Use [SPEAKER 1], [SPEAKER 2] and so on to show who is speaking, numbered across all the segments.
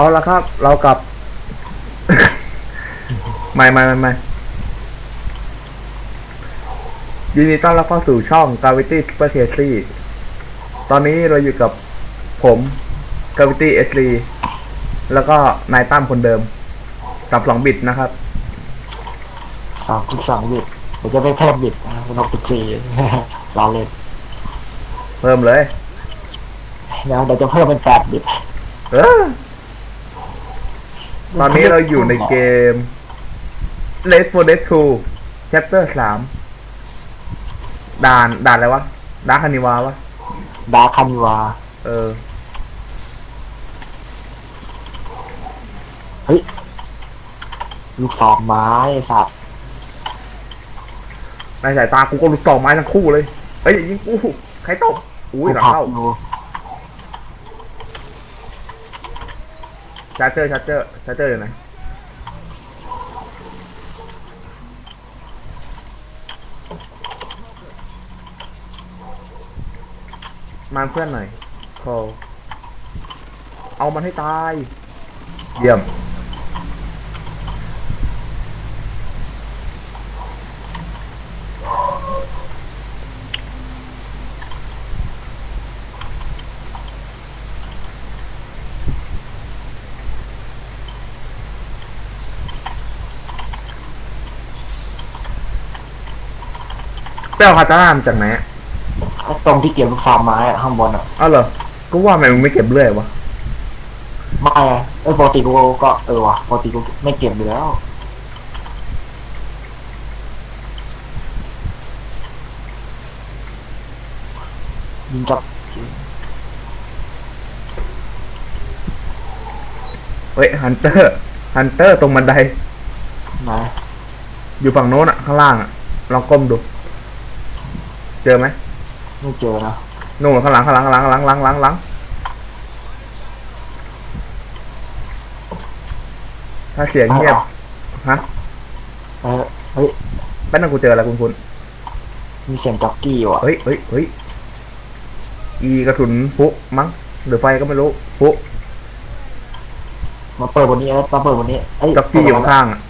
[SPEAKER 1] เอาละครับ เรากลับ ไม่ไม่ไม่ไม่ยินดีต้อนรับเข้าสู่ช่อง Gravity Super Crazy ตอนนี้เราอยู่กับผม Gravity S3 แล้วก็นายตั้มคนเดิม กับสองบิตนะครับ
[SPEAKER 2] สองจุดสองบิตเดี๋ยวจะไม่เพิ่มบิตนะเป็นหกจุดสี่ เราเล่น
[SPEAKER 1] เพิ่มเลย
[SPEAKER 2] แล้วเดี๋ยวจะเพิ่มเป็นแปดบิต
[SPEAKER 1] เออ ตอนนี้เราอยู่ในเกม Left 4 Dead 2 Chapter 3ด่านด่านอะไรวะด่านคานิวาวะ
[SPEAKER 2] ดาร์คคันวา
[SPEAKER 1] เออ
[SPEAKER 2] ลูกศรไม้ไอ้สัตว์
[SPEAKER 1] ในสายตากูก็รู้ต่อไม้ทั้งคู่เลย เอ้ยอย่ายิงกู ใครตบอุ้ยหลัง
[SPEAKER 2] ผัก
[SPEAKER 1] เข้า
[SPEAKER 2] อยู่
[SPEAKER 1] ชาร์เจอร์ชาร์เจอร์ชาร์เจอร์อยู่ไหนมาเพื่อนหน่อยโคเอามันให้ตาย เยี่ยม ไปเอาคาตานามาจากไหนอะ
[SPEAKER 2] ก็ตรงที่เก็บลูกศรไม้อะข้างบนอะ
[SPEAKER 1] อ้าวเหรอก็ว่าทำไมมึงไม่เก็บเรื่อยวะ
[SPEAKER 2] ไม่อะเออปกติกูก็เออว่ะปกติกูไม่เก็บอยู่แล้วยิงจับ
[SPEAKER 1] เฮ้ยฮันเตอร์ฮันเตอร์ตรงบันได
[SPEAKER 2] นะ
[SPEAKER 1] อยู่ฝั่งโน้นอะข้างล่างอะลองก้มดู เจอไหม
[SPEAKER 2] ไม่เจอนะ
[SPEAKER 1] โน่นข้างหลังข้างหลังข้างหลังข้างหลังหลังหลังหลังถ้าเสียงเงียบฮะ
[SPEAKER 2] เออเฮ้ย
[SPEAKER 1] แป๊บนึงกูเจออะไรคุณคุณ
[SPEAKER 2] มีเสียงจ็อกกี้อยู่อะ
[SPEAKER 1] เฮ้ยเฮ้ยเฮ้ยอีกระสุนฟุมั้งหรือไฟก็ไม่รู้ฟุ
[SPEAKER 2] มาเปิดบนนี้เอ้ยมาเปิดบนนี้เอ้ย
[SPEAKER 1] จ็อกกี้อยู่ข้างๆอะ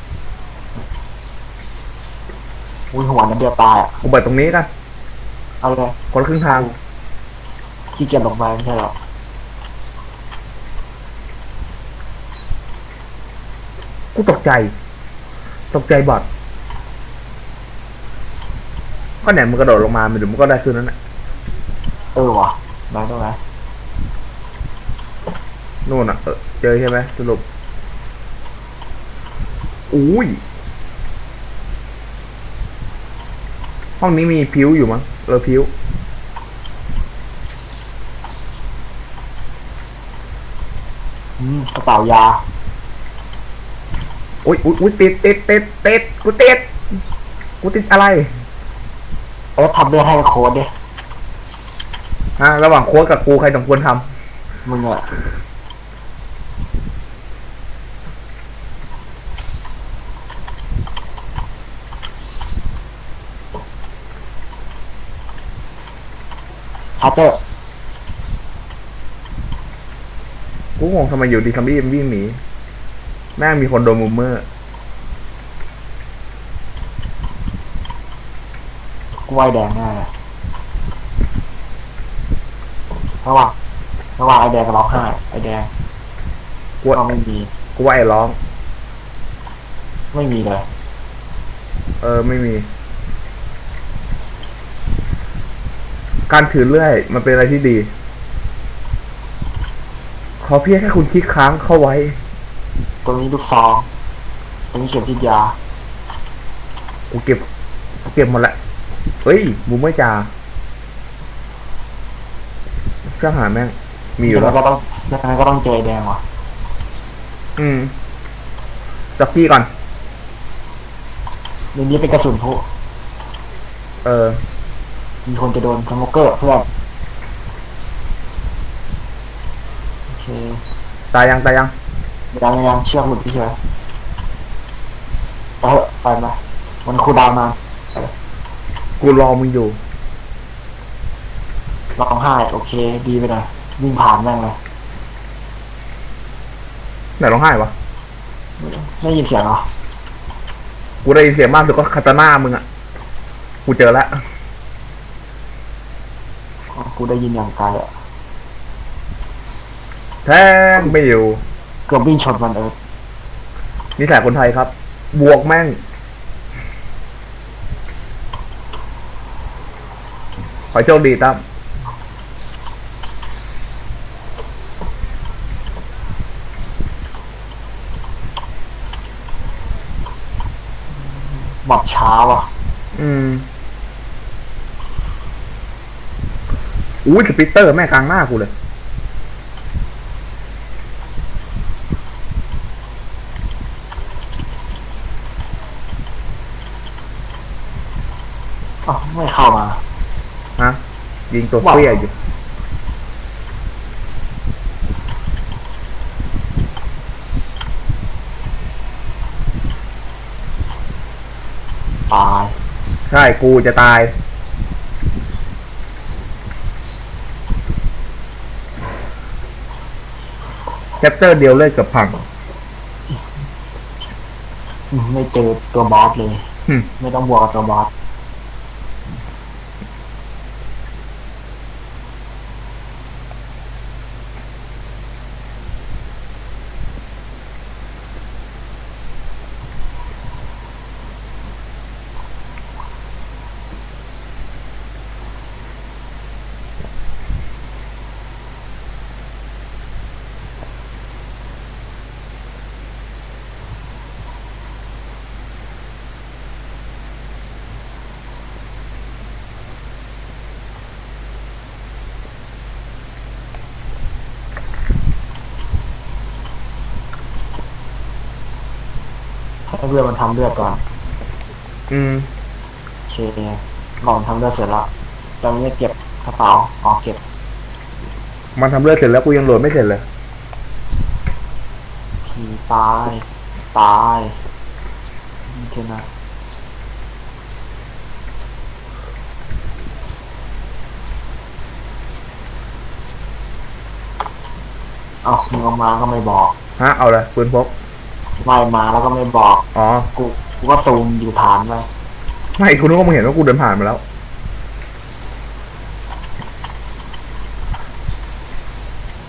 [SPEAKER 2] อุ้ยหัวนั้นเดียวตายอะ
[SPEAKER 1] กูเปิดตรงนี้กัน
[SPEAKER 2] เอาเลย
[SPEAKER 1] คนละครึ่งทาง
[SPEAKER 2] ขี้เกียจลงไปไม่ใช่หรอ
[SPEAKER 1] กูตกใจ ตกใจบอดก็เนี่ยมันกระโดดลงมามันเดี๋ยวมันก็ได้คืนนั้นแหละ
[SPEAKER 2] เออว่ะไหนตรงไหน
[SPEAKER 1] นู่นอะเออเจอใช่ไหมสรุปอุ้ยห้องนี้มีพิ้วอยู่มั้ง เออพิ้ว
[SPEAKER 2] อืมกระเป๋ายา
[SPEAKER 1] อุ้ยอุ้ยอุ้ยติดติดติดติดกูติดกูติดอะไร
[SPEAKER 2] เออทำเรื่องให้โค้ดดิ
[SPEAKER 1] ฮะระหว่างโค้ดกับกูใครสมควรท
[SPEAKER 2] มึงอะ ชาร์เจอร์ำ
[SPEAKER 1] กูงงทำไมอยู่ดีคัมบี้มันวิ่งหนีแม่งมีคนโดนมุมเมอร์
[SPEAKER 2] กล้วยแดงแน่เลยระหว่างระหว่างไอแดงกับร้องไห้ไอแดง
[SPEAKER 1] กูว่า
[SPEAKER 2] ก็ไม่มี
[SPEAKER 1] กูว่าไอ้ร้อง
[SPEAKER 2] ไม่มีเลย
[SPEAKER 1] เออ ไม่มี การถือเลื่อยมันเป็นอะไรที่ดี ขอเพียงแค่คุณคลิกค้างเข้าไว้
[SPEAKER 2] ตรงนี้ลูกซองตรงนี้เข็มทิศยา
[SPEAKER 1] กูเก็บกูเก็บหมดละเฮ้ยบูมไม่จ่าเครื่องหาแม่ง มีอยู่
[SPEAKER 2] ยังไง
[SPEAKER 1] แล้ว
[SPEAKER 2] ก็ต้องยังไงก็ต้องเจอไอ้แดงว่ะ
[SPEAKER 1] อืมจ็อกกี้ก่อน
[SPEAKER 2] ในนี้เป็นกระสุนพลุ
[SPEAKER 1] เออ
[SPEAKER 2] มีคนจะโดนสโมเกอร์เพื่อนโอเค
[SPEAKER 1] ตายยังตายยัง
[SPEAKER 2] ยังยังเชือกหลุดพี่เฉยเออไปมามันคูลดาวน์นาน
[SPEAKER 1] กูรอมึงอยู่
[SPEAKER 2] ร้องไห้โอเค ดีไปหน่อยวิ่งผ่านแม่งเลย
[SPEAKER 1] ไหนร้องไห้วะ
[SPEAKER 2] ไม่ยินเสียงเหรอ
[SPEAKER 1] กูได้ยินเสียงมากสุดก็คาตาน่ามึงอะกูเจอแล้ว
[SPEAKER 2] อ๋อ กูได้ยินอย่างไกลอะ
[SPEAKER 1] แทงไม่อยู่
[SPEAKER 2] เกือบวิ่งชนมันเออ
[SPEAKER 1] นิสัยคนไทยครับ บวกแม่ง ขอโชคดีตั้ม
[SPEAKER 2] หมอบเช้าอะ
[SPEAKER 1] อืม อุ้ยสปิตเตอร์แม่งกลางหน้ากูเลย
[SPEAKER 2] อ๋อไม่เข้ามา
[SPEAKER 1] ฮะยิงตัวเปี้ยอยู่
[SPEAKER 2] ตาย
[SPEAKER 1] ใช่กูจะตาย แคปเตอร์เดียวเลยเกับพัง
[SPEAKER 2] อืมไม่เจอตัวบอสเลย
[SPEAKER 1] หึ
[SPEAKER 2] ไม่ต้องบวกกับตัวบอส ให้เพื่อนมันทำเลือดก่อน
[SPEAKER 1] อืม
[SPEAKER 2] โอเคลองทำเลือดเสร็จแล้วจะไม่เก็บกระเป๋าอ๋อเก็บ
[SPEAKER 1] มันทำเลือดเสร็จแล้วกูยังโหลดไม่เสร็จเลย
[SPEAKER 2] ผีตายตายนี่คือนะเอามึงเอามาก็ไม่บอก
[SPEAKER 1] ฮะเอาเลยปืนพก
[SPEAKER 2] ไล่มาแล้วก็ไม่บอก
[SPEAKER 1] อ๋อ
[SPEAKER 2] กูกูก็ซูมอยู่ฐานไป
[SPEAKER 1] ไม่กูนึกว่ามึงเห็นว่ากูเดินผ่านมาแล้ว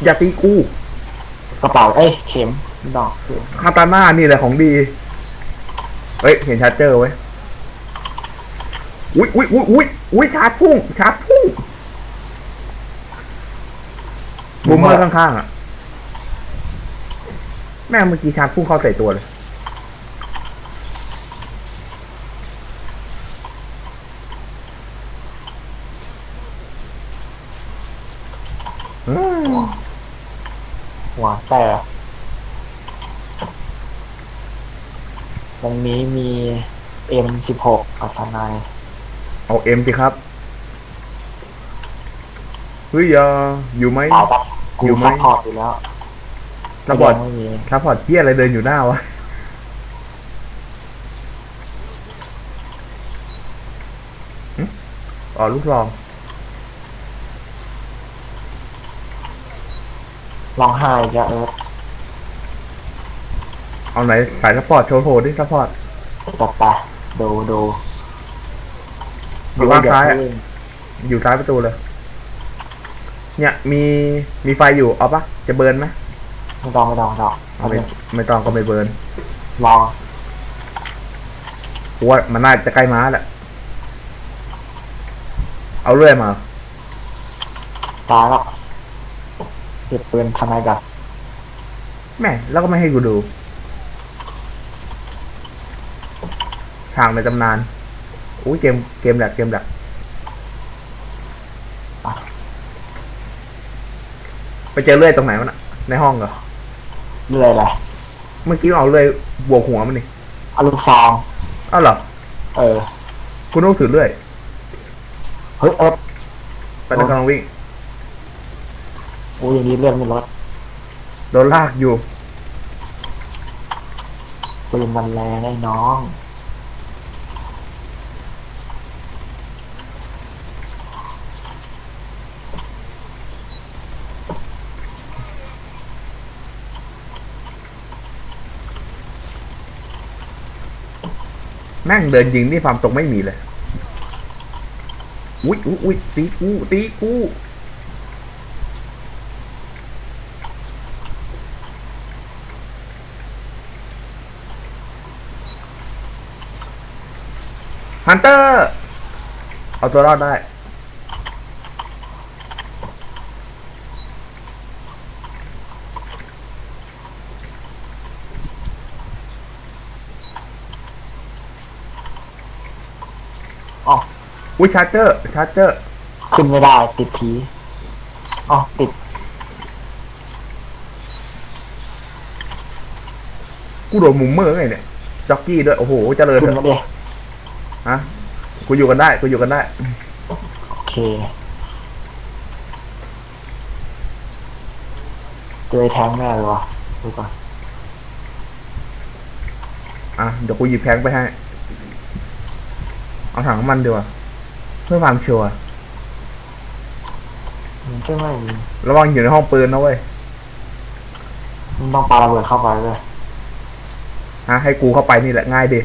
[SPEAKER 1] อย่าตีกู
[SPEAKER 2] กระเป๋าเอ้ยเข็มดอกเข็ม
[SPEAKER 1] คาตาน่านี่แหละของดี เฮ้ย เห็นชาร์เจอร์ไว้ยอุ้ยอุ้ยอุ้ยอุ้ยอุ้ยชาร์จพุ่งชาร์จพุ่งบูมเมอร์ข้างๆอะ แม่งเมื่อกี้ชาร์จพุ่งเข้าใส่ตัวเลยอืม
[SPEAKER 2] หัวแต่ตรงนี้มี M16 อัศนัย
[SPEAKER 1] เอาเอ็มสิครับเฮ้ยอย่าอยู่ไหม
[SPEAKER 2] ตายปะกู
[SPEAKER 1] อยู่ไหม
[SPEAKER 2] ซัพพอร์ตอยู่แล้ว
[SPEAKER 1] ซัพพอร์ต
[SPEAKER 2] ไม่มี
[SPEAKER 1] ซัพพอร์ตเที่ยอะไรเดินอยู่หน้าวะหึอ๋อลูกรอง
[SPEAKER 2] ร้องไห้จะเออ
[SPEAKER 1] เอาไหนสายซัพพอร์ตโชว์โหดิซัพพอร์ต
[SPEAKER 2] ตัดไปดูดู
[SPEAKER 1] อยู่ข้างซ้ายอะ
[SPEAKER 2] ดูเดี๋ว
[SPEAKER 1] อยู่ซ้ายประตูเลย เนี่ยมีมีไฟอยู่เอาปะจะเบิร์นไหม
[SPEAKER 2] ไม่ต้องไม่ต้องไม่ต้อง
[SPEAKER 1] เอาไม่ไม่ต้องก็ไม่เบิร์น
[SPEAKER 2] ลอง
[SPEAKER 1] กูว่ามันน่าจะใกล้ม้าแหละ เอาเรื่อยมา
[SPEAKER 2] ตายแล้วเก็บปืนทนายกัน
[SPEAKER 1] แม่แล้วก็ไม่ให้กูดูทางในตำนาน อุ้ยเกมเกมแหลกเกมแหลกไปเจอเลื่อยตรงไหนวะน่ะ ในห้องเหรอ
[SPEAKER 2] เรื่อยเลย
[SPEAKER 1] เมื่อกี้เอาเลื่อยบวกหัวมันนี่
[SPEAKER 2] เอาลูกซอง
[SPEAKER 1] อ้าวเหรอ
[SPEAKER 2] เออ
[SPEAKER 1] คุณต้องถือเลื่อย
[SPEAKER 2] เฮ้ยเอฟ
[SPEAKER 1] ไปนั่งกำลังวิ่ง
[SPEAKER 2] โอ้ยอย่างนี้เลื่อนไม่ลด
[SPEAKER 1] โดนลากอยู่
[SPEAKER 2] ปืนมันแรงไอ้น้อง
[SPEAKER 1] แม่งเดินยิงนี่ความตรงไม่มีเลย อุ้ยอุ้ยอุ้ยตีกูตีกูฮันเตอร์ เอาตัวรอดได้
[SPEAKER 2] อุ้
[SPEAKER 1] ยชาร์เจอร์ชาร์เจอร์
[SPEAKER 2] ขึ้นไม่ได้ติดทีอ๋อติด
[SPEAKER 1] กูโดนมุมเมอร์ไงเนี่ยจ็อกกี้ด้วยโอ้โหเจริญ
[SPEAKER 2] ขึ้น
[SPEAKER 1] เถ
[SPEAKER 2] มา
[SPEAKER 1] อะ
[SPEAKER 2] ดิ
[SPEAKER 1] ฮะกูอยู่กันได้กูอยู่กันได้
[SPEAKER 2] โอเคเจอไอ้แทงแน่เลยวะดูก่อน
[SPEAKER 1] อะเดี๋ยวกูหยิบแพงไปให้ เอาถังน้ำมันดีกว่า เพื่อความชัวร์
[SPEAKER 2] มันจะไม่มี
[SPEAKER 1] ระวังอยู่ในห้องปืนนะเว้ย
[SPEAKER 2] มันต้องปาระเบิดเข้าไปเลย
[SPEAKER 1] ฮะให้กูเข้าไปนี่แหละง่ายดี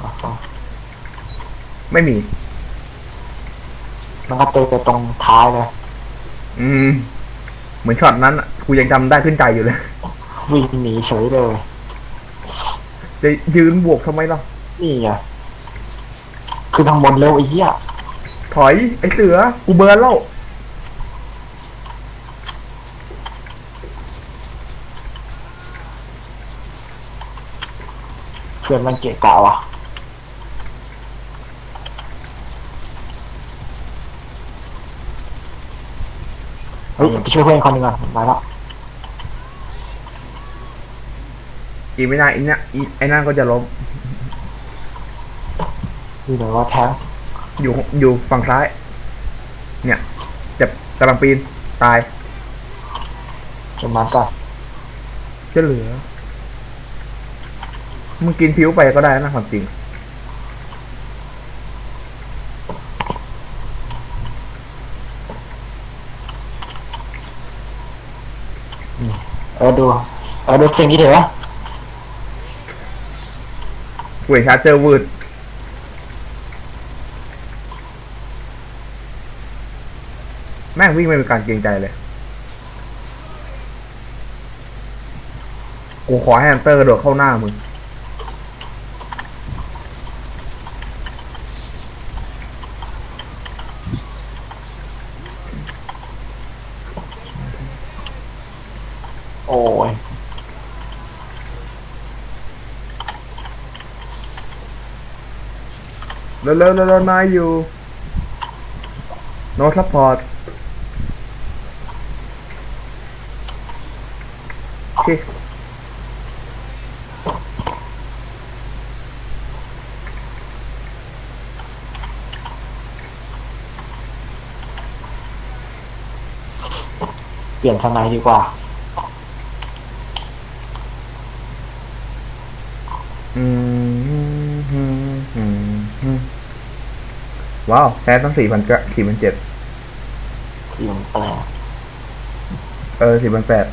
[SPEAKER 2] อ๋ออ๋อ
[SPEAKER 1] ไม่มี
[SPEAKER 2] มันก็เจอแต่ตรงท้ายเลย
[SPEAKER 1] อืม เหมือนช็อตนั้นอะกูยังจำได้ขึ้นใจอยู่เลย
[SPEAKER 2] วิ่งหนีเฉยเลย
[SPEAKER 1] จะยืนบวกทำไมล่ะ
[SPEAKER 2] นี่ไง ขึ้นทางบนเร็วไอ้เหี้ย
[SPEAKER 1] ถอย ไอ้เสือ กูเบิร์นแล้ว
[SPEAKER 2] เพื่อนมันเกะกะว่ะเฮ้ยไปช่วยเพื่อนคนหนึ่งก่อนมาแล้ว
[SPEAKER 1] อีกไม่นานอีกเนี่ยอีไอ้นั่นก็จะล้ม
[SPEAKER 2] ดูหน่อยว่าแทง
[SPEAKER 1] อยู่อยู่ฝั่งซ้าย เนี่ยจะกำลังปีน ตาย
[SPEAKER 2] จะมันก่อน
[SPEAKER 1] จะเหลือ มึงกินผิวไปก็ได้นะความจริง
[SPEAKER 2] เออดู เออดูสิ่งที่เถอะ
[SPEAKER 1] กูเห็นชาร์จเจอร์วืด แม่งวิ่งไม่มีการเกรงใจเลย กูขอให้ฮันเตอร์กระโดดเข้าหน้ามึง
[SPEAKER 2] โอ้ย
[SPEAKER 1] เร็วๆเร็วๆเร็วๆนายอยู่ no support ชิ
[SPEAKER 2] เปลี่ยนทางไหนดีกว่า
[SPEAKER 1] อืมฮึ่มฮึ่มฮึ่มว้าวแพ้ตั้งสี่พันเจ็ดสี่พันเจ็ด
[SPEAKER 2] ที่มันแปลก
[SPEAKER 1] เออสี่พันแปด